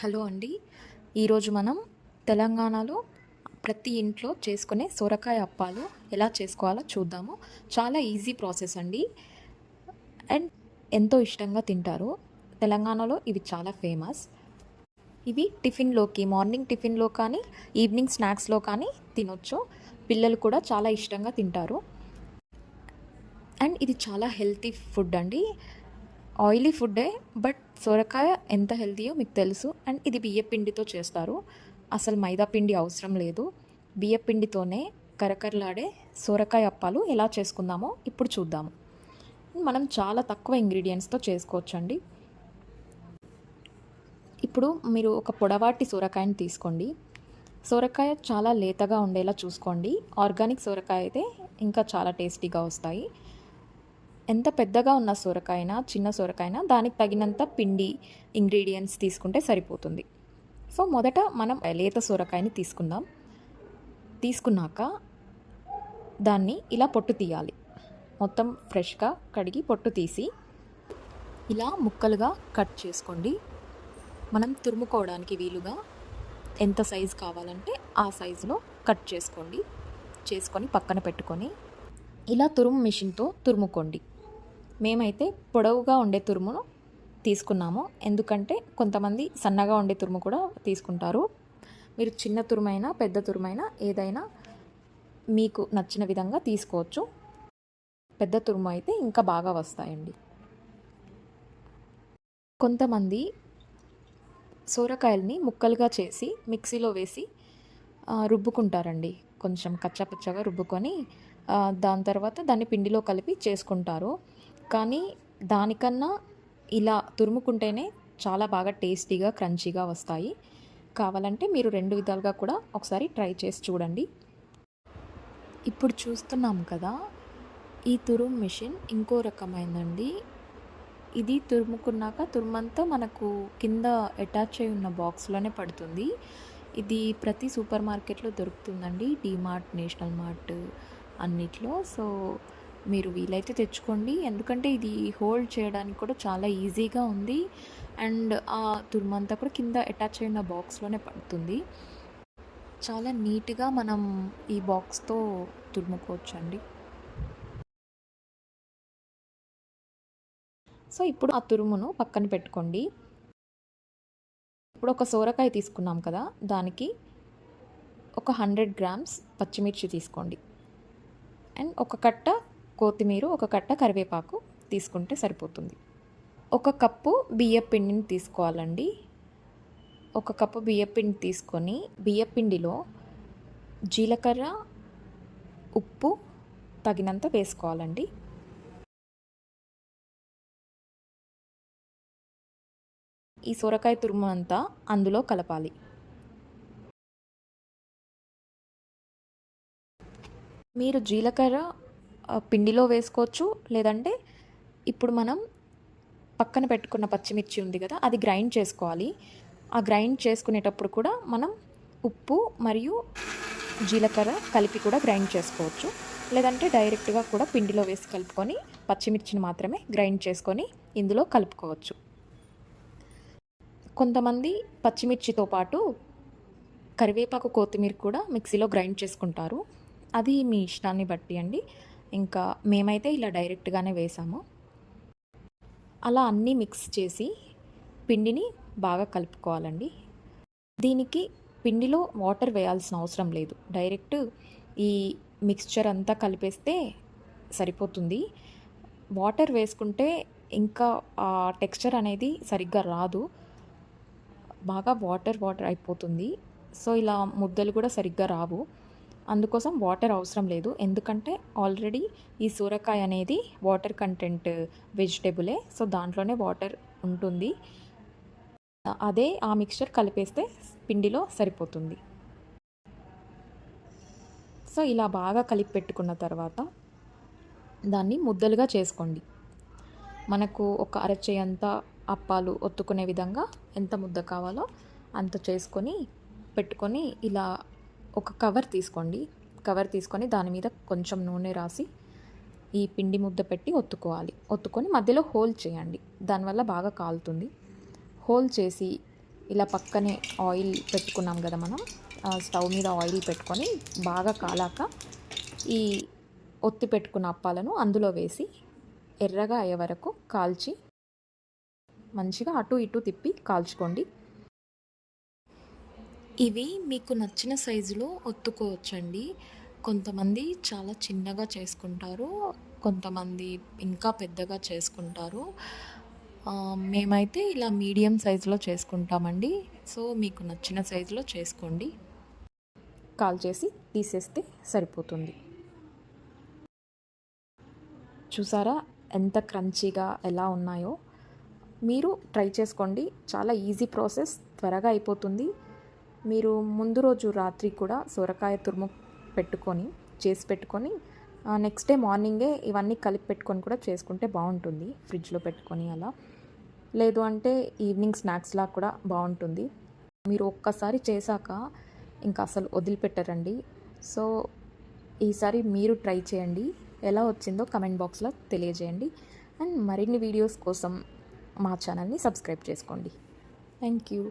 Hello అండి. ఈరోజు మనం తెలంగాణలో ప్రతి ఇంట్లో చేసుకునే సొరకాయ అప్పాలు ఎలా చేసుకోవాలో చూద్దాము. చాలా ఈజీ ప్రాసెస్ అండి. అండ్ ఎంతో ఇష్టంగా తింటారు. తెలంగాణలో ఇవి చాలా ఫేమస్. ఇవి టిఫిన్లోకి మార్నింగ్ టిఫిన్లో కానీ ఈవినింగ్ స్నాక్స్లో కానీ తినొచ్చు. పిల్లలు కూడా చాలా ఇష్టంగా తింటారు. అండ్ ఇది చాలా హెల్తీ ఫుడ్ అండి. ఆయిలీ ఫుడ్డే బట్ సొరకాయ ఎంత హెల్తీయో మీకు తెలుసు. అండ్ ఇది బియ్య పిండితో చేస్తారు. అసలు మైదా పిండి అవసరం లేదు. బియ్య పిండితోనే కరకరలాడే సొరకాయ అప్పాలు ఎలా చేసుకుందామో ఇప్పుడు చూద్దాము. మనం చాలా తక్కువ ఇంగ్రీడియంట్స్తో చేసుకోవచ్చండి. ఇప్పుడు మీరు ఒక పొడవాటి సొరకాయని తీసుకోండి. సొరకాయ చాలా లేతగా ఉండేలా చూసుకోండి. ఆర్గానిక్ సొరకాయ అయితే ఇంకా చాలా టేస్టీగా వస్తాయి. ఎంత పెద్దగా ఉన్న సొరకాయనా చిన్న సొరకాయనా దానికి తగినంత పిండి ఇంగ్రీడియంట్స్ తీసుకుంటే సరిపోతుంది. సో మొదట మనం లేత సొరకాయని తీసుకుందాం. తీసుకున్నాక దాన్ని ఇలా పొట్టు తీయాలి. మొత్తం ఫ్రెష్గా కడిగి పొట్టు తీసి ఇలా ముక్కలుగా కట్ చేసుకోండి. మనం తురుముకోవడానికి వీలుగా ఎంత సైజు కావాలంటే ఆ సైజులో కట్ చేసుకోండి. చేసుకొని పక్కన పెట్టుకొని ఇలా తురుము మిషన్తో తురుముకోండి. మేమైతే పొడవుగా ఉండే తురుమును తీసుకున్నాము. ఎందుకంటే కొంతమంది సన్నగా ఉండే తురుము కూడా తీసుకుంటారు. మీరు చిన్న తురుమైనా పెద్ద తురుమైనా ఏదైనా మీకు నచ్చిన విధంగా తీసుకోవచ్చు. పెద్ద తురుము అయితే ఇంకా బాగా వస్తాయండి. కొంతమంది సోరకాయల్ని ముక్కలుగా చేసి మిక్సీలో వేసి రుబ్బుకుంటారండి. కొంచెం కచ్చాపచ్చగా రుబ్బుకొని దాని తర్వాత దాన్ని పిండిలో కలిపి చేసుకుంటారు. కానీ దానికన్నా ఇలా తురుముకుంటేనే చాలా బాగా టేస్టీగా క్రంచీగా వస్తాయి. కావాలంటే మీరు రెండు విధాలుగా కూడా ఒకసారి ట్రై చేసి చూడండి. ఇప్పుడు చూస్తున్నాం కదా ఈ తురుము మిషన్ ఇంకో రకమైందండి. ఇది తురుముకున్నాక తురుమంతా మనకు కింద అటాచ్ అయి ఉన్న బాక్స్లోనే పడుతుంది. ఇది ప్రతి సూపర్ మార్కెట్లో దొరుకుతుందండి డీమార్ట్ నేషనల్ మార్ట్ అన్నిట్లో. సో మీరు వీలైతే తెచ్చుకోండి. ఎందుకంటే ఇది హోల్డ్ చేయడానికి కూడా చాలా ఈజీగా ఉంది. అండ్ ఆ తురుమంతా కూడా కింద అటాచ్ అయిన బాక్స్లోనే పడుతుంది. చాలా నీట్గా మనం ఈ బాక్స్తో తురుముకోవచ్చండి. సో ఇప్పుడు ఆ తురుమును పక్కన పెట్టుకోండి. ఇప్పుడు ఒక సోరకాయ తీసుకున్నాం కదా దానికి ఒక హండ్రెడ్ గ్రామ్స్ పచ్చిమిర్చి తీసుకోండి. అండ్ ఒక కట్ట కొత్తిమీర ఒక కట్ట కరివేపాకు తీసుకుంటే సరిపోతుంది. ఒక కప్పు బియ్యపిండిని తీసుకోవాలండి. ఒక కప్పు బియ్యపిండి తీసుకొని బియ్యపిండిలో జీలకర్ర ఉప్పు తగినంత వేసుకోవాలండి. ఈ సొరకాయ తురుము అంతా అందులో కలపాలి. మీరు జీలకర్ర పిండిలో వేసుకోవచ్చు. లేదంటే ఇప్పుడు మనం పక్కన పెట్టుకున్న పచ్చిమిర్చి ఉంది కదా అది గ్రైండ్ చేసుకోవాలి. ఆ గ్రైండ్ చేసుకునేటప్పుడు కూడా మనం ఉప్పు మరియు జీలకర్ర కలిపి కూడా గ్రైండ్ చేసుకోవచ్చు. లేదంటే డైరెక్ట్గా కూడా పిండిలో వేసి కలుపుకొని పచ్చిమిర్చిని మాత్రమే గ్రైండ్ చేసుకొని ఇందులో కలుపుకోవచ్చు. కొంతమంది పచ్చిమిర్చితో పాటు కరివేపాకు కొత్తిమీర కూడా మిక్సీలో గ్రైండ్ చేసుకుంటారు. అది మీ ఇష్టాన్ని బట్టి అండి. ఇంకా మేమైతే ఇలా డైరెక్ట్గానే వేసాము. అలా అన్నీ మిక్స్ చేసి పిండిని బాగా కలుపుకోవాలండి. దీనికి పిండిలో వాటర్ వేయాల్సిన అవసరం లేదు. డైరెక్ట్ ఈ మిక్స్చర్ అంతా కలిపేస్తే సరిపోతుంది. వాటర్ వేసుకుంటే ఇంకా ఆ టెక్స్చర్ అనేది సరిగ్గా రాదు. బాగా వాటర్ వాటర్ అయిపోతుంది. సో ఇలా ముద్దలు కూడా సరిగ్గా రావు. అందుకోసం వాటర్ అవసరం లేదు. ఎందుకంటే ఆల్రెడీ ఈ సూరకాయ అనేది వాటర్ కంటెంట్ వెజిటేబులే. సో దాంట్లోనే వాటర్ ఉంటుంది. అదే ఆ మిక్చర్ కలిపేస్తే పిండిలో సరిపోతుంది. సో ఇలా బాగా కలిపి పెట్టుకున్న తర్వాత దాన్ని ముద్దలుగా చేసుకోండి. మనకు ఒక అరచేయంత అప్పాలు ఒత్తుకునే విధంగా ఎంత ముద్ద కావాలో అంత చేసుకొని పెట్టుకొని ఇలా ఒక కవర్ తీసుకోండి. కవర్ తీసుకొని దాని మీద కొంచెం నూనె రాసి ఈ పిండి ముద్ద పెట్టి ఒత్తుకోవాలి. ఒత్తుకొని మధ్యలో హోల్ చేయండి. దానివల్ల బాగా కాలుతుంది. హోల్ చేసి ఇలా పక్కనే ఆయిల్ పెట్టుకున్నాం కదా మనం. స్టవ్ మీద ఆయిల్ పెట్టుకొని బాగా కాలాక ఈ ఒత్తి పెట్టుకున్న అప్పాలను అందులో వేసి ఎర్రగా అయ్యే వరకు కాల్చి మంచిగా అటు ఇటు తిప్పి కాల్చుకోండి. ఇవి మీకు నచ్చిన సైజులో ఒత్తుకోవచ్చండి. కొంతమంది చాలా చిన్నగా చేసుకుంటారు కొంతమంది ఇంకా పెద్దగా చేసుకుంటారు. మేమైతే ఇలా మీడియం సైజులో చేసుకుంటామండి. సో మీకు నచ్చిన సైజులో చేసుకోండి. కాల్ చేసి తీసేస్తే సరిపోతుంది. చూసారా ఎంత క్రంచీగా ఎలా ఉన్నాయో? మీరు ట్రై చేసుకోండి. చాలా ఈజీ ప్రాసెస్ త్వరగా అయిపోతుంది. మీరు ముందు రోజు రాత్రి కూడా సొరకాయ తురుము పెట్టుకొని చేసి పెట్టుకొని నెక్స్ట్ డే మార్నింగే ఇవన్నీ కలిపి పెట్టుకొని కూడా చేసుకుంటే బాగుంటుంది. ఫ్రిడ్జ్లో పెట్టుకొని అలా. లేదు అంటే ఈవినింగ్ స్నాక్స్లా కూడా బాగుంటుంది. మీరు ఒక్కసారి చేశాక ఇంకా అసలు వదిలిపెట్టరండి. సో ఈసారి మీరు ట్రై చేయండి. ఎలా వచ్చిందో కమెంట్ బాక్స్లో తెలియజేయండి. అండ్ మరిన్ని వీడియోస్ కోసం మా ఛానల్ని సబ్స్క్రైబ్ చేసుకోండి. Thank you